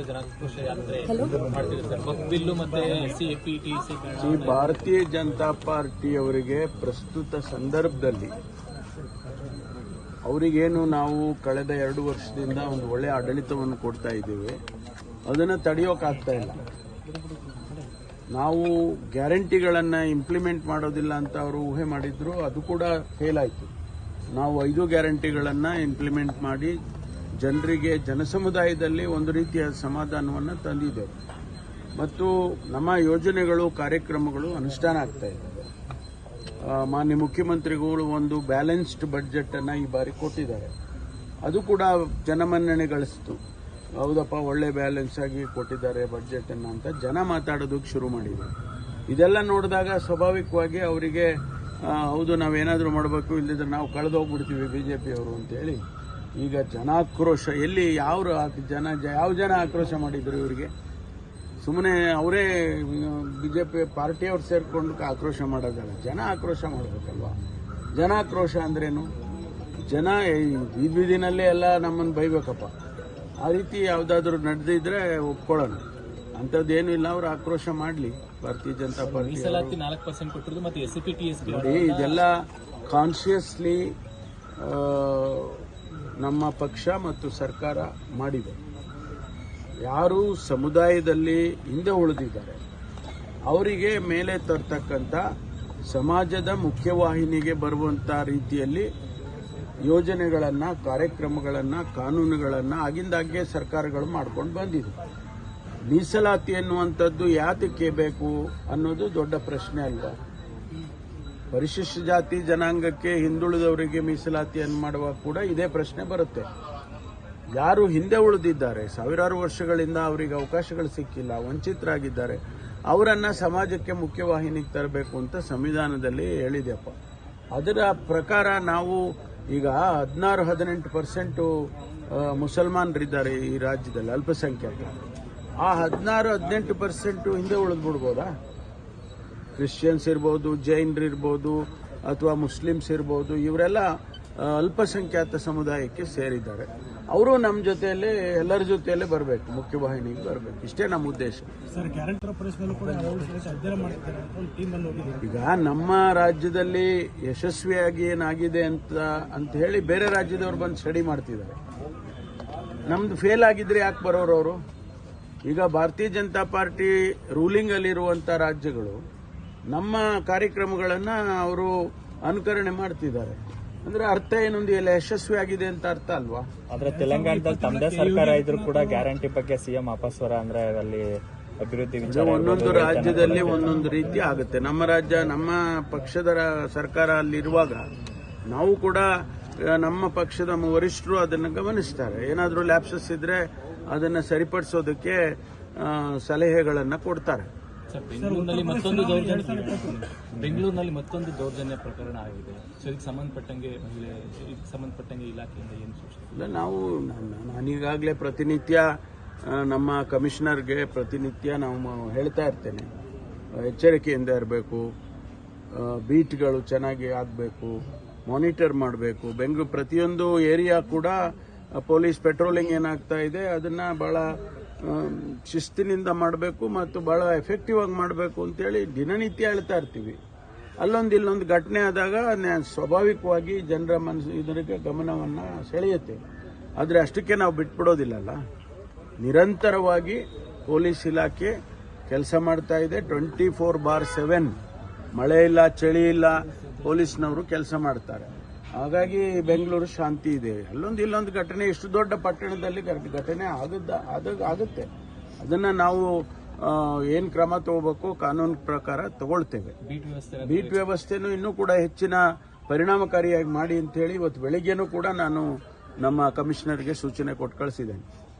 ಸಮಾಜದ ಜನಾಕ್ರೋಶ ಯಾತ್ರೆ ಮಾಡ್ತಿದೆ ಸರ್ ಬಸ್ ಬಿಲ್ಲು ಮತ್ತೆ ಸಿ ಪಿ ಟಿ ಸಿ ಈ ಭಾರತೀಯ ಜನತಾ ಪಾರ್ಟಿಯವರಿಗೆ ಪ್ರಸ್ತುತ ಸಂದರ್ಭದಲ್ಲಿ ಅವರಿಗೇನು ನಾವು ಕಳೆದ ಎರಡು ವರ್ಷದಿಂದ ಒಂದು ಒಳ್ಳೆ ಆಡಳಿತವನ್ನು ಕೊಡ್ತಾ ಇದ್ದೀವಿ ಅದನ್ನು ತಡೆಯೋಕ್ಕಾಗ್ತಾ ಇಲ್ಲ. ನಾವು ಗ್ಯಾರಂಟಿಗಳನ್ನು ಇಂಪ್ಲಿಮೆಂಟ್ ಮಾಡೋದಿಲ್ಲ ಅಂತ ಅವರು ಊಹೆ ಮಾಡಿದ್ರು ಅದು ಕೂಡ ಫೇಲ್ ಆಯಿತು. ನಾವು ಐದು ಗ್ಯಾರಂಟಿಗಳನ್ನು ಇಂಪ್ಲಿಮೆಂಟ್ ಮಾಡಿ ಜನರಿಗೆ, ಜನಸಮುದಾಯದಲ್ಲಿ ಒಂದು ರೀತಿಯ ಸಮಾಧಾನವನ್ನು ತಂದಿದೆ. ಮತ್ತು ನಮ್ಮ ಯೋಜನೆಗಳು, ಕಾರ್ಯಕ್ರಮಗಳು ಅನುಷ್ಠಾನ ಆಗ್ತಾ ಇದ್ದಾವೆ ಮಾನ್ಯ ಮುಖ್ಯಮಂತ್ರಿಗಳು ಒಂದು ಬ್ಯಾಲೆನ್ಸ್ಡ್ ಬಡ್ಜೆಟನ್ನು ಈ ಬಾರಿ ಕೊಟ್ಟಿದ್ದಾರೆ. ಅದು ಕೂಡ ಜನಮನ್ನಣೆ ಗಳಿಸ್ತು. ಹೌದಪ್ಪ, ಒಳ್ಳೆ ಬ್ಯಾಲೆನ್ಸ್ ಆಗಿ ಕೊಟ್ಟಿದ್ದಾರೆ ಬಡ್ಜೆಟನ್ನು ಅಂತ ಜನ ಮಾತಾಡೋದಕ್ಕೆ ಶುರು ಮಾಡಿದ್ರು. ಇದೆಲ್ಲ ನೋಡಿದಾಗ ಸ್ವಾಭಾವಿಕವಾಗಿ ಅವರಿಗೆ ಹೌದು, ನಾವೇನಾದರೂ ಮಾಡಬೇಕು ಇಲ್ಲದಿದ್ದರೆ ನಾವು ಕಳೆದೋಗ್ಬಿಡ್ತೀವಿ ಬಿ ಜೆ ಪಿಯವರು ಅಂತೇಳಿ ಈಗ ಜನಾಕ್ರೋಶ ಎಲ್ಲಿ ಯಾವ ಜನ ಯಾವ ಜನ ಆಕ್ರೋಶ ಮಾಡಿದ್ರು ಇವರಿಗೆ? ಸುಮ್ಮನೆ ಅವರೇ ಬಿ ಜೆ ಪಿ ಪಾರ್ಟಿಯವ್ರು ಸೇರ್ಕೊಂಡು ಆಕ್ರೋಶ ಮಾಡೋದಲ್ಲ ಜನ ಆಕ್ರೋಶ ಮಾಡಬೇಕಲ್ವಾ? ಜನ ಆಕ್ರೋಶ ಅಂದ್ರೇನು? ಜನ ಈ ಬೀದಿ ಬೀದಿನಲ್ಲೇ ಎಲ್ಲ ನಮ್ಮನ್ನು ಬೈಬೇಕಪ್ಪ. ಆ ರೀತಿ ಯಾವುದಾದ್ರೂ ನಡೆದಿದ್ರೆ ಒಪ್ಕೊಳ್ಳೋಣ. ಅಂಥದ್ದೇನು ಇಲ್ಲ ಅವ್ರು ಆಕ್ರೋಶ ಮಾಡಲಿ. ಭಾರತೀಯ ಜನತಾ ಪಾರ್ಟಿ ಇದೆಲ್ಲ ಕಾನ್ಷಿಯಸ್ಲಿ ನಮ್ಮ ಪಕ್ಷ ಮತ್ತು ಸರ್ಕಾರ ಮಾಡಿದೆ. ಯಾರು ಸಮುದಾಯದಲ್ಲಿ ಹಿಂದೆ ಉಳಿದಿದ್ದಾರೆ. ಅವರಿಗೆ ಮೇಲೆ ತರ್ತಕ್ಕಂಥ ಸಮಾಜದ ಮುಖ್ಯವಾಹಿನಿಗೆ ಬರುವಂಥ ರೀತಿಯಲ್ಲಿ ಯೋಜನೆಗಳನ್ನು, ಕಾರ್ಯಕ್ರಮಗಳನ್ನು, ಕಾನೂನುಗಳನ್ನು ಆಗಿಂದಾಗ್ಗೆ ಸರ್ಕಾರಗಳು ಮಾಡ್ಕೊಂಡು ಬಂದಿದೆ. ಮೀಸಲಾತಿ ಎನ್ನುವಂಥದ್ದು ಯಾತಕ್ಕೆ ಬೇಕು ಅನ್ನೋದು ದೊಡ್ಡ ಪ್ರಶ್ನೆ ಅಲ್ವಾ? ಪರಿಶಿಷ್ಟ ಜಾತಿ ಜನಾಂಗಕ್ಕೆ ಹಿಂದುಳಿದವರಿಗೆ ಮೀಸಲಾತಿಯನ್ನು ಮಾಡುವಾಗ ಕೂಡ ಇದೇ ಪ್ರಶ್ನೆ ಬರುತ್ತೆ. ಯಾರು ಹಿಂದೆ ಉಳಿದಿದ್ದಾರೆ, ಸಾವಿರಾರು ವರ್ಷಗಳಿಂದ ಅವರಿಗೆ ಅವಕಾಶಗಳು ಸಿಕ್ಕಿಲ್ಲ, ವಂಚಿತರಾಗಿದ್ದಾರೆ, ಅವರನ್ನು ಸಮಾಜಕ್ಕೆ ಮುಖ್ಯವಾಹಿನಿಗೆ ತರಬೇಕು ಅಂತ ಸಂವಿಧಾನದಲ್ಲಿ ಹೇಳಿದೆಪ್ಪ ಅದರ ಪ್ರಕಾರ ನಾವು ಈಗ ಹದಿನಾರು, ಹದಿನೆಂಟು ಪರ್ಸೆಂಟು ಮುಸಲ್ಮಾನರಿದ್ದಾರೆ ಈ ರಾಜ್ಯದಲ್ಲಿ ಅಲ್ಪಸಂಖ್ಯಾತರು. ಆ ಹದಿನಾರು, ಹದಿನೆಂಟು ಪರ್ಸೆಂಟು ಹಿಂದೆ ಉಳಿದ್ಬಿಡ್ಬೋದಾ? ಕ್ರಿಶ್ಚಿಯನ್ಸ್ ಇರ್ಬೋದು ಜೈನರು ಇರ್ಬೋದು ಅಥವಾ ಮುಸ್ಲಿಮ್ಸ್ ಇರ್ಬೋದು ಇವರೆಲ್ಲ ಅಲ್ಪಸಂಖ್ಯಾತ ಸಮುದಾಯಕ್ಕೆ ಸೇರಿದ್ದಾರೆ. ಅವರು ನಮ್ಮ ಜೊತೆಯಲ್ಲೇ ಎಲ್ಲರ ಜೊತೆಯಲ್ಲೇ ಬರಬೇಕು ಮುಖ್ಯವಾಹಿನಿಗೆ ಬರಬೇಕು. ಇಷ್ಟೇ ನಮ್ಮ ಉದ್ದೇಶ. ಈಗ ನಮ್ಮ ರಾಜ್ಯದಲ್ಲಿ ಯಶಸ್ವಿಯಾಗಿ ಏನಾಗಿದೆ ಅಂತ ಅಂತ ಹೇಳಿ ಬೇರೆ ರಾಜ್ಯದವ್ರು ಬಂದು ಸ್ಟಡಿ ಮಾಡ್ತಿದ್ದಾರೆ. ನಮ್ದು ಫೇಲ್ ಆಗಿದ್ರೆ ಯಾಕೆ ಬರೋರು ಅವರು? ಈಗ ಭಾರತೀಯ ಜನತಾ ಪಾರ್ಟಿ ರೂಲಿಂಗ್ ಅಲ್ಲಿರುವಂತ ರಾಜ್ಯಗಳು ನಮ್ಮ ಕಾರ್ಯಕ್ರಮಗಳನ್ನು ಅವರು ಅನುಕರಣೆ ಮಾಡ್ತಿದ್ದಾರೆ. ಅಂದ್ರೆ ಅರ್ಥ ಏನೊಂದು ಎಲ್ಲ ಯಶಸ್ವಿ ಆಗಿದೆ ಅಂತ ಅರ್ಥ ಅಲ್ವಾ? ಆದ್ರೆ ತೆಲಂಗಾಣದಲ್ಲಿ ತಮ್ಮದೇ ಸರ್ಕಾರ ಇದ್ರು ಕೂಡ ಗ್ಯಾರಂಟಿ ಬಗ್ಗೆ ಸಿಎಂ ಅಪಸ್ವರ ಅಂದ್ರೆ ಅಲ್ಲಿ ಅಭಿವೃದ್ಧಿ ಒಂದೊಂದು ರಾಜ್ಯದಲ್ಲಿ ಒಂದೊಂದು ರೀತಿ ಆಗುತ್ತೆ. ನಮ್ಮ ರಾಜ್ಯ ನಮ್ಮ ಪಕ್ಷದ ಸರ್ಕಾರ ಅಲ್ಲಿರುವಾಗ ನಾವು ಕೂಡ ನಮ್ಮ ಪಕ್ಷದ ವರಿಷ್ಠರು ಅದನ್ನು ಗಮನಿಸ್ತಾರೆ. ಏನಾದರೂ ಲ್ಯಾಪ್ಸಸ್ ಇದ್ರೆ ಅದನ್ನ ಸರಿಪಡಿಸೋದಕ್ಕೆ ಸಲಹೆಗಳನ್ನ ಕೊಡ್ತಾರೆ. ಸರ್ ಬೆಂಗಳೂರಿನಲ್ಲಿ ಮತ್ತೊಂದು ದೌರ್ಜನ್ಯ ಬೆಂಗಳೂರಿನಲ್ಲಿ ಮತ್ತೊಂದು ದೌರ್ಜನ್ಯ ಪ್ರಕರಣ ಆಗಿದೆ. ಸೊ ಇದಕ್ಕೆ ಸಂಬಂಧಪಟ್ಟಂಗೆ ಮಹಿಳೆ ಇದಕ್ಕೆ ಸಂಬಂಧಪಟ್ಟಂಗೆ ಇಲಾಖೆಯಿಂದ ಏನು ಸೂಚನೆ? ಇಲ್ಲ ನಾವು ನಾನು- ನಾನೀಗಾಗಲೇ ಪ್ರತಿನಿತ್ಯ ನಮ್ಮ ಕಮಿಷನರ್ಗೆ ಪ್ರತಿನಿತ್ಯ ನಾವು ಹೇಳ್ತಾ ಇರ್ತೇನೆ. ಎಚ್ಚರಿಕೆಯಿಂದ ಇರಬೇಕು ಬೀಟ್ಗಳು ಚೆನ್ನಾಗಿ ಆಗಬೇಕು ಮಾನಿಟರ್ ಮಾಡಬೇಕು. ಬೆಂಗಳೂರು ಪ್ರತಿಯೊಂದು ಏರಿಯಾ ಕೂಡ ಪೊಲೀಸ್ ಪೆಟ್ರೋಲಿಂಗ್ ಏನಾಗ್ತಾ ಇದೆ ಅದನ್ನು ಬಹಳ ಆ, ಶಿಸ್ತಿನಿಂದ ಮಾಡಬೇಕು ಮತ್ತು ಬಹಳ ಎಫೆಕ್ಟಿವ್ ಆಗಿ ಮಾಡಬೇಕು ಅಂತೇಳಿ ದಿನನಿತ್ಯ ಹೇಳ್ತಾ ಇರ್ತೀವಿ. ಅಲ್ಲೊಂದು ಇಲ್ಲೊಂದು ಘಟನೆ ಆದಾಗ ಸ್ವಾಭಾವಿಕವಾಗಿ ಜನರ ಮನಸ್ಸು ಇದಕ್ಕೆ ಗಮನವನ್ನು ಸೆಳೆಯುತ್ತೆ. ಆದರೆ ಅಷ್ಟಕ್ಕೆ ನಾವು ಬಿಟ್ಬಿಡೋದಿಲ್ಲಲ್ಲ. ನಿರಂತರವಾಗಿ ಪೊಲೀಸ್ ಇಲಾಖೆ ಕೆಲಸ ಮಾಡ್ತಾ ಇದೆ. ಟ್ವೆಂಟಿ ಫೋರ್ ಬಾರ್ ಸೆವೆನ್ ಮಳೆ ಇಲ್ಲ, ಚಳಿ ಇಲ್ಲ, ಪೊಲೀಸ್ನವರು ಕೆಲಸ ಮಾಡ್ತಾರೆ. ಹಾಗಾಗಿ ಬೆಂಗಳೂರು ಶಾಂತಿ ಇದೆ. ಅಲ್ಲೊಂದು ಇಲ್ಲೊಂದು ಘಟನೆ ಇಷ್ಟು ದೊಡ್ಡ ಪಟ್ಟಣದಲ್ಲಿ ಘಟ- ಘಟನೆ ಆಗದ ಆದಾಗ ಆಗುತ್ತೆ. ಅದನ್ನ ನಾವು ಏನು ಕ್ರಮ ತಗೋಬೇಕು ಕಾನೂನು ಪ್ರಕಾರ ತಗೊಳ್ತೇವೆ. ಬೀಟ್ ವ್ಯವಸ್ಥೆ ಬೀಟ್ ವ್ಯವಸ್ಥೆನೂ ಇನ್ನೂ ಕೂಡ ಹೆಚ್ಚಿನ ಪರಿಣಾಮಕಾರಿಯಾಗಿ ಮಾಡಿ ಅಂತ ಹೇಳಿ ಇವತ್ತು ಬೆಳಿಗ್ಗೆನೂ ಕೂಡ ನಾನು ನಮ್ಮ ಕಮಿಷನರ್ಗೆ ಸೂಚನೆ ಕೊಟ್ಟು ಕಳಿಸಿದ್ದೇನೆ.